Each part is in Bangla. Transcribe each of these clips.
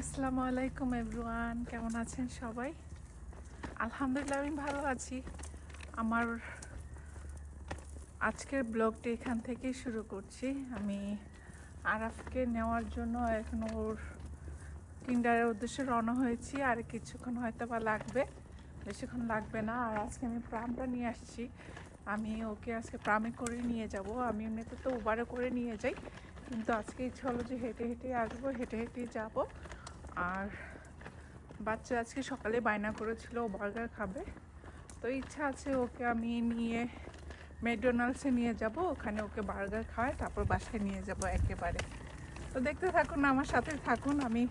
আসসালামু আলাইকুম এভরিওয়ান, কেমন আছেন সবাই? আলহামদুলিল্লাহ, আমি ভালো আছি। আমার আজকের ব্লগটি এখান থেকেই শুরু করছি। আমি আরাফকে নেওয়ার জন্য এখন ওর কিন্ডারের উদ্দেশ্যে রওনা হয়েছি। আর কিছুক্ষণ হয়তো বা লাগবে, বেশিক্ষণ লাগবে না। আর আজকে আমি প্রামটা নিয়ে আসছি। আমি ওকে আজকে প্রামে করে নিয়ে যাব। আমি এমনিতে তো উবারে করে নিয়ে যাই। কিন্তু আজকে ইচ্ছে হলো যে হেঁটে হেঁটে আসব, হেঁটে হেঁটে যাব। আর বাচ্চা আজকে সকালে বায়না করেছিল, ও বার্গার খাবে। তো ইচ্ছা আছে ওকে আমি নিয়ে ম্যাকডোনাল্ডসে নিয়ে যাব, ওখানে ওকে বার্গার খাওয়ায়, তারপর বাসায় নিয়ে যাব একেবারে। তো দেখতে থাকুন, আমার সাথে থাকুন, আমি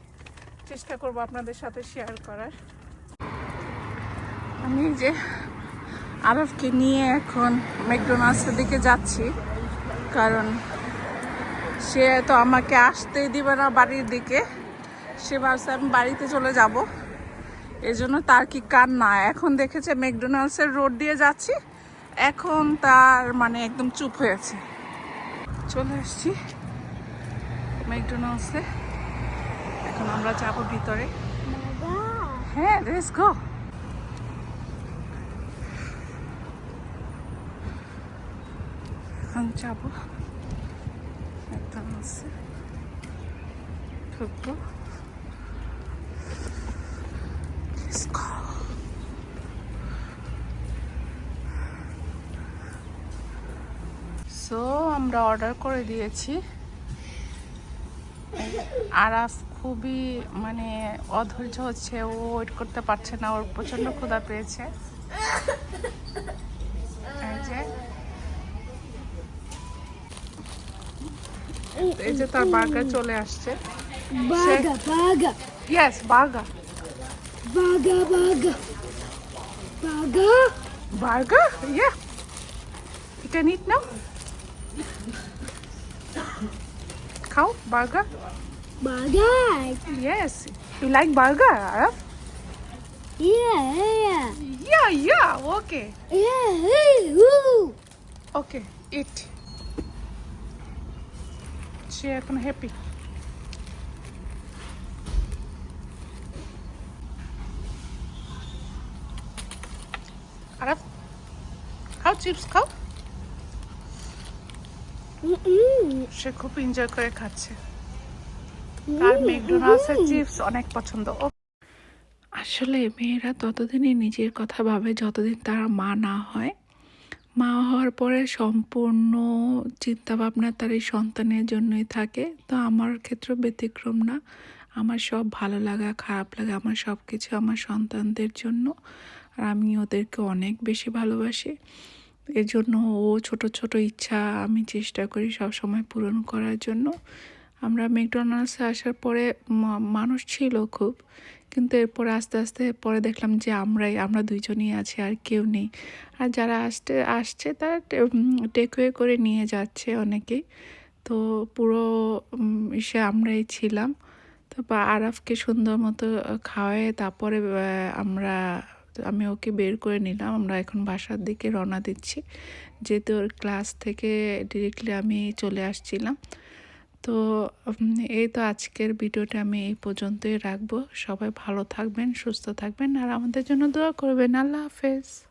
চেষ্টা করব আপনাদের সাথে শেয়ার করার। আমি যে আরফকে নিয়ে এখন ম্যাকডোনাল্ডসের দিকে যাচ্ছি, কারণ সে তো আমাকে আসতেই দিবে না বাড়ির দিকে। সে ভাবছে আমি বাড়িতে চলে যাব। এই জন্য তার কি কান্না? এখন দেখেছে ম্যাকডোনাল্ডসের রোড দিয়ে যাচ্ছি। এখন তার মানে একদম চুপ হয়েছে চলে এসছি ম্যাকডোনাল্ডসে। এখন আমরা যাব ভিতরে। হ্যাঁ রেস গো। এখন যাব। ম্যাকডোনাল্ডসে। ঢুকবো। সো আমরা অর্ডার করে দিয়েছি। আরাফ খুবই মানে অধৈর্য হচ্ছে। ও ওয়েট করতে পারছে না। ওর প্রচণ্ড ক্ষুধা পেয়েছে। এই যে। তার বার্গার চলে আসছে। Burger, burger, yes burger. burger, burger. Burger? Burger? Yeah. You can eat now. Cow burger? Burger. Yes. You like burger, Araf? Yeah, yeah. Yeah, yeah. Okay. Yeah, hey, woo. Okay. Eat. সে এখন হ্যাপি Araf খাও চিপস খাও. সে খুব এনজয় করে খাচ্ছে। তার ম্যাকডোনাল্ডসের চিপস অনেক পছন্দ। ও আসলে মেয়েরা ততদিনই নিজের কথা ভাবে যতদিন তারা মা না হয়। মা হওয়ার পরে সম্পূর্ণ চিন্তা ভাবনা তার এই সন্তানের জন্যই থাকে। তো আমার ক্ষেত্রে ব্যতিক্রম না। আমার সব ভালো লাগা খারাপ লাগা আমার সব কিছু আমার সন্তানদের জন্য। আর আমি ওদেরকে অনেক বেশি ভালোবাসি। এর জন্য ও ছোট ছোট ইচ্ছা আমি চেষ্টা করি সব সময় পূরণ করার জন্য। আমরা ম্যাকডোনাল্ডসে আসার পরে মানুষ ছিল খুব। কিন্তু এরপরে আস্তে আস্তে পরে দেখলাম যে আমরাই আমরা দুইজনই আছি আর কেউ নেই। আর যারা আসতে আসছে তারা টেকওয়ে করে নিয়ে যাচ্ছে অনেকেই। তো পুরো ইসে আমরাই ছিলাম। তারপর আরাফকে সুন্দর মতো খাওয়ায় তারপরে আহ, আমরা আমি ওকে বের করে নিলাম, আমরা এখন বাসার দিকে রওনা দিচ্ছি। যেহেতু ওর ক্লাস থেকে ডিরেক্টলি আমি চলে আসছিলাম। তো এই তো আজকের ভিডিওটা আমি এই পর্যন্তই রাখব। সবাই ভালো থাকবেন, সুস্থ থাকবেন, আর আমাদের জন্য দোয়া করবেন। আল্লাহ হাফেজ।